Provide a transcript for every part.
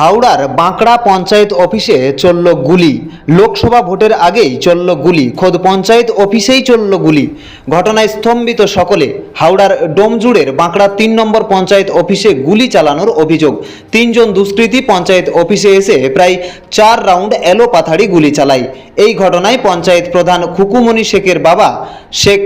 হাওড়ার বাঁকড়া পঞ্চায়েত অফিসে চলল গুলি। লোকসভা ভোটের আগেই চলল গুলি। খোদ পঞ্চায়েত অফিসেই চলল গুলি। ঘটনায় স্তম্ভিত সকলে হাওড়ার ডোমজুড়ের বাঁকড়া তিন নম্বর পঞ্চায়েত অফিসে গুলি চালানোর অভিযোগ। তিনজন দুষ্কৃতী পঞ্চায়েত অফিসে এসে প্রায় চার রাউন্ড এলো গুলি চালায়। এই ঘটনায় পঞ্চায়েত প্রধান খুকুমণি শেখের বাবা শেখ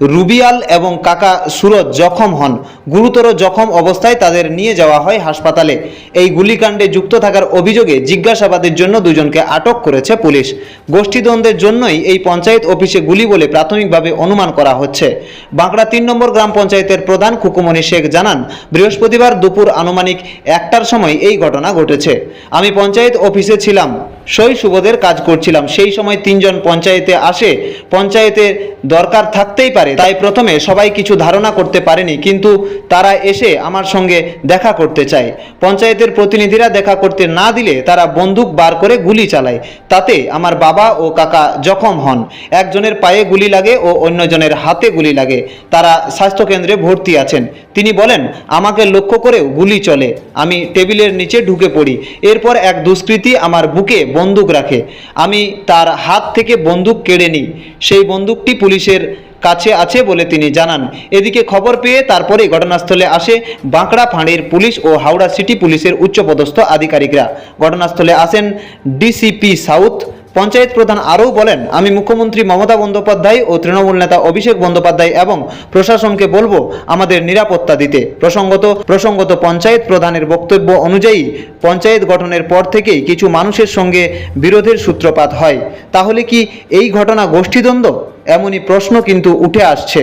রুবিয়াল এবং কাকা সুরজ জখম হন। গুরুতর জখম অবস্থায় তাদের নিয়ে যাওয়া হয় হাসপাতালে। এই গুলিকাণ্ডে যুক্ত থাকার অভিযোগে জিজ্ঞাসাবাদের জন্য দুজনকে আটক করেছে পুলিশ। গোষ্ঠীদ্বন্দ্বের জন্যই এই পঞ্চায়েত অফিসে গুলি বলে প্রাথমিকভাবে অনুমান করা হচ্ছে। বাঁকড়া তিন নম্বর গ্রাম পঞ্চায়েতের প্রধান খুকুমণি শেখ জানান, বৃহস্পতিবার দুপুর আনুমানিক একটার সময় এই ঘটনা ঘটেছে। আমি পঞ্চায়েত অফিসে ছিলাম, সই সুবোধের কাজ করছিলাম। সেই সময় তিনজন পঞ্চায়েতে আসে। পঞ্চায়েতে দরকার থাকতেই পারে। তাই প্রথমে সবাই কিছু ধারণা করতে পারেনি, কিন্তু তারা এসে আমার সঙ্গে দেখা করতে চায়। পঞ্চায়েতের প্রতিনিধিরা দেখা করতে না দিলে তারা বন্দুক বার করে গুলি চালায়। তাতে আমার বাবা ও কাকা জখম হন। একজনের পায়ে গুলি লাগে ও অন্যজনের হাতে গুলি লাগে। তারা স্বাস্থ্যকেন্দ্রে ভর্তি আছেন। তিনি বলেন, আমাকে লক্ষ্য করেও গুলি চলে। আমি টেবিলের নিচে ঢুকে পড়ি। এরপর এক দুষ্কৃতী আমার বুকে বন্দুক রাখে। আমি তার হাত থেকে বন্দুক কেড়ে নিই। সেই বন্দুকটি পুলিশের কাছে আছে বলে তিনি জানান। এদিকে খবর পেয়ে তারপরেই ঘটনাস্থলে আসে বাঁকড়া ফাঁড়ির পুলিশ ও হাওড়া সিটি পুলিশের উচ্চপদস্থ আধিকারিকরা। ঘটনাস্থলে আসেন ডিসিপি সাউথ। পঞ্চায়েত প্রধান আরও বলেন, আমি মুখ্যমন্ত্রী মমতা বন্দ্যোপাধ্যায় ও তৃণমূল নেতা অভিষেক বন্দ্যোপাধ্যায় এবং প্রশাসনকে বলব আমাদের নিরাপত্তা দিতে। প্রসঙ্গত প্রসঙ্গত পঞ্চায়েত প্রধানের বক্তব্য অনুযায়ী, পঞ্চায়েত গঠনের পর থেকেই কিছু মানুষের সঙ্গে বিরোধের সূত্রপাত হয়। তাহলে কি এই ঘটনা গোষ্ঠীদ্বন্দ্ব? এমনই প্রশ্ন কিন্তু উঠে আসছে।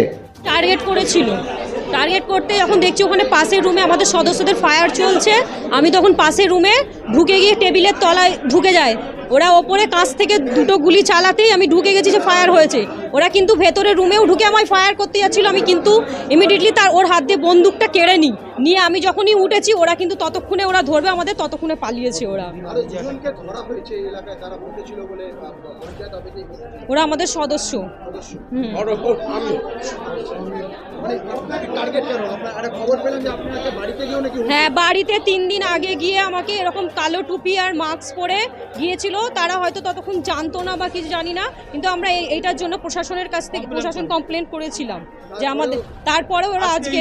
টার্গেট করেছিল। টার্গেট করতে যখন দেখছি ওখানে পাশের রুমে আমাদের সদস্যদের ফায়ার চলছে, আমি তখন পাশের রুমে ঢুকে গিয়ে টেবিলের তলায় ঢুকে যায় ওরা ওপরে কাছ থেকে দুটো গুলি চালাতেই আমি ঢুকে গেছি যে ফায়ার হয়েছে। ওরা কিন্তু ভেতরে রুমেও ঢুকে আমায় ফায়ার করতে যাচ্ছিল। আমি কিন্তু ইমিডিয়েটলি তার ওর হাত দিয়ে বন্দুকটা কেড়ে নিই। নিয়ে আমি যখনই উঠেছি ওরা কিন্তু ততক্ষণে ওরা ধরবে আমাদের ততক্ষণে পালিয়েছে ওরা। ওরা আমাদের সদস্য। মানে হ্যাঁ বাড়িতে তিন দিন আগে গিয়ে আমাকে এরকম কালো টুপি আর মাস্ক পরে গিয়েছিল। তারা হয়তো ততক্ষণ জানতো না বা কিছু জানি না। কিন্তু আমরা এই- এইটার জন্য প্রশাসনের কাছ থেকে প্রশাসন কমপ্লেন করেছিলাম যে আমাদের তারপরে ওরা আজকে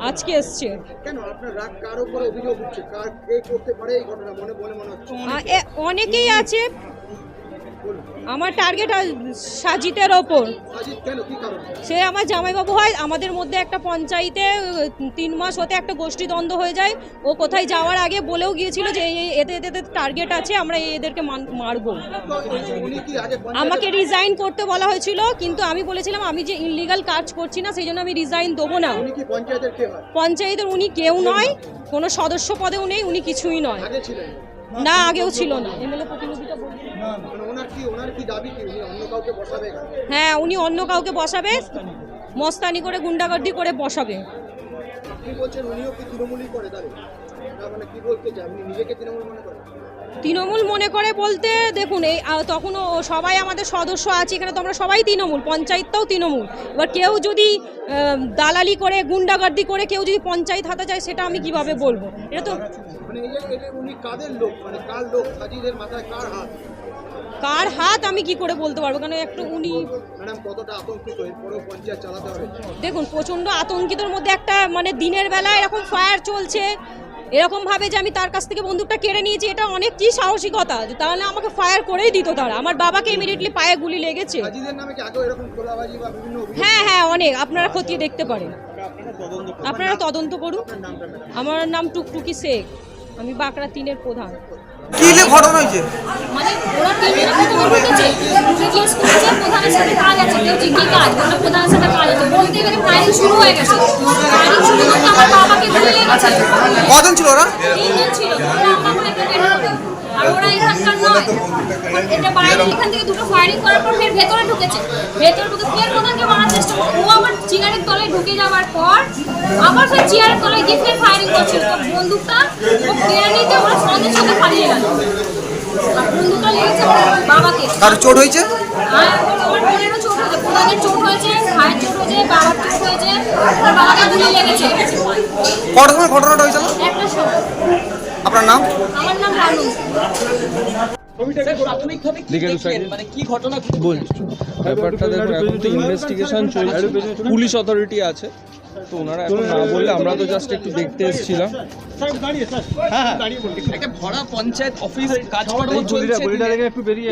আজকে এসছে। কেন? আপনার রাগ কার উপরে অভিযোগ উঠছে? কার কে করতে পারে এই ঘটনা? মনে বলে মনে হচ্ছে। আ, এ- অনেকেই আছে। আমার টার্গেট সাজিতের ওপর। সে আমার জামাইবাবু হয় আমাদের মধ্যে একটা পঞ্চায়েতে তিন মাস হতে একটা গোষ্ঠী দ্বন্দ্ব হয়ে যায়। ও কোথায় যাওয়ার আগে বলেও গিয়েছিল যে এতে এতে টার্গেট আছে আমরা এই এদেরকে মারবো। আমাকে রিজাইন করতে বলা হয়েছিল কিন্তু আমি বলেছিলাম আমি যে ইনলিগাল কাজ করছি না সেই জন্য আমি রিজাইন দেবো না। পঞ্চায়েতের উনি কেউ নয় কোনো সদস্য পদেও নেই উনি কিছুই নয়। না আগেও ছিল না। এমএলএ প্রতিনিধিটা বলছে। মানে ওনার কি ওনার কি দাবি কি? উনি অন্য কাউকে বসাবে হ্যাঁ উনি অন্য কাউকে বসাবে মস্তানি করে গুন্ডাগর্দি করে বসাবে। আপনি বলছেন? উনিও কি তৃণমূলই করে দাঁড়িয়ে না মানে কি বলতে চাই আপনি নিজেকে তৃণমূল মনে করেন? তৃণমূল মনে করে বলতে দেখুন এই তখনও সবাই আমাদের সদস্য আছে এখানে তো আমরা সবাই তৃণমূল পঞ্চায়েতটাও তৃণমূল। এবার কেউ যদি দালালি করে গুন্ডাগার্দি করে কেউ যদি পঞ্চায়েত হাতে যায় সেটা আমি কীভাবে বলব? এটা তো মানে মানে কার হাত? আমি কি করে বলতে পারব? কারণ একটু উনি দেখুন প্রচণ্ড আতঙ্কিতর মধ্যে একটা মানে দিনের বেলা এরকম ফায়ার চলছে। এরকম ভাবে যে আমি তার কাছ থেকে বন্দুকটা কেড়ে নিয়েছি এটা অনেক কি সাহসিকতা? তাহলে আমাকে ফায়ার করেই দিত তারা। আমার বাবাকে ইমিডিয়েটলি পায়ে গুলি লেগেছে। সাজিদের নামে কি আগেও এরকম খোলাবাজি বা বিভিন্ন অভিযোগ হ্যাঁ হ্যাঁ অনেক। আপনারা খতিয়ে দেখতে পারেন। আপনারা তদন্ত করুন। আমার নাম টুকটুকি শেখ। আমি বাঁকড়া তিনের প্রধান। ঘটনা হয়েছে? মানে ওরা প্রধানের সাথে কাজ আছে কেউ কি কাজ বলে প্রধানের সাথে কাজ আছে? বলতে গেলে ফায়ারিং শুরু হয়ে গেছে। ফায়ারিং শুরু করতে আমার বাবাকে গুলি লেগেছে কজন ছিল ওরা? তিনজন ছিল। ওরা আমার আর ওরা এখানকার নয়। এটা বাইরে এখান থেকে দুটো ফায়ারিং করার পর ফের ভেতরে ঢুকেছে। ভেতরে ঢুকে ফের প্রধানকে মারার চেষ্টা করছে। ও আমার চেয়ারের তলায় ঢুকে যাওয়ার পর আবার ফের চেয়ারের তলায় গিয়ে ফের ফায়ারিং করছিল তো বন্দুকটা ও কেড়ে নিতে ওরা সঙ্গে সঙ্গে পালিয়ে গেল। বন্দুকটা লেগেছে আমার বাবাকে। চোট হয়েছে? আর বোনেরও চোট হয়েছে ভাইয়ের চোট হয়েছে বাবার চোট হয়েছে আমার বাবাকে গুলি লেগেছে। কটার সময় ঘটনাটা হয়েছিল? আপনার নাম? আমার নাম রানু মানে কি ঘটনা ব্যাপারটা দেখো এখন তো ইনভেস্টিগেশন চলছে। পুলিশ অথরিটি আছে। তো ওনারা এখন না বললে আমরা তো জাস্ট একটু দেখতে এসেছিলাম। একটা ভরা পঞ্চায়েত অফিস কাজকর্ম চলছে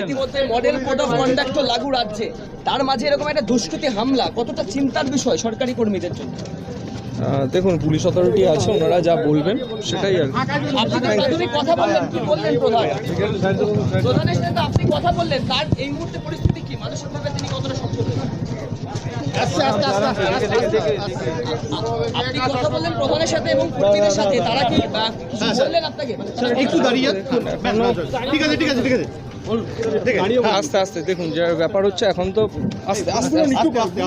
ইতিমধ্যে মডেল কোড অফ কন্ডাক্ট লাগু রাজ্যে। তার মাঝে এরকম একটা দুষ্কৃতি হামলা। কতটা চিন্তার বিষয় সরকারি কর্মীদের জন্য? দেখুন পুলিশ অথরিটি আছে ওনারা যা বলবেন সেটাই আর আপনি তো কথা বললেন কি বললেন প্রধান প্রধানের সাথে আপনি কথা বললেন তার এই মুহূর্তে পরিস্থিতি কি মানসিকভাবে তিনি কতটা সক্ষম আপনি কথা বললেন প্রধানের সাথে এবং কর্মীদের সাথে তারা কি বললেন আপনাকে মানে একটু দাঁড়িয়ে ঠিক আছে ঠিক আছে ঠিক আছে আস্তে আস্তে দেখুন যে ব্যাপার হচ্ছে এখন তো আস্তে আস্তে আস্তে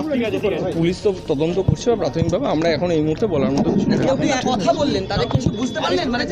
পুলিশ তো তদন্ত করছে বা প্রাথমিকভাবে আমরা এখন এই মুহূর্তে বলার মতো কিছু কথা বললেন তারা কিছু বুঝতে পারলেন? মানে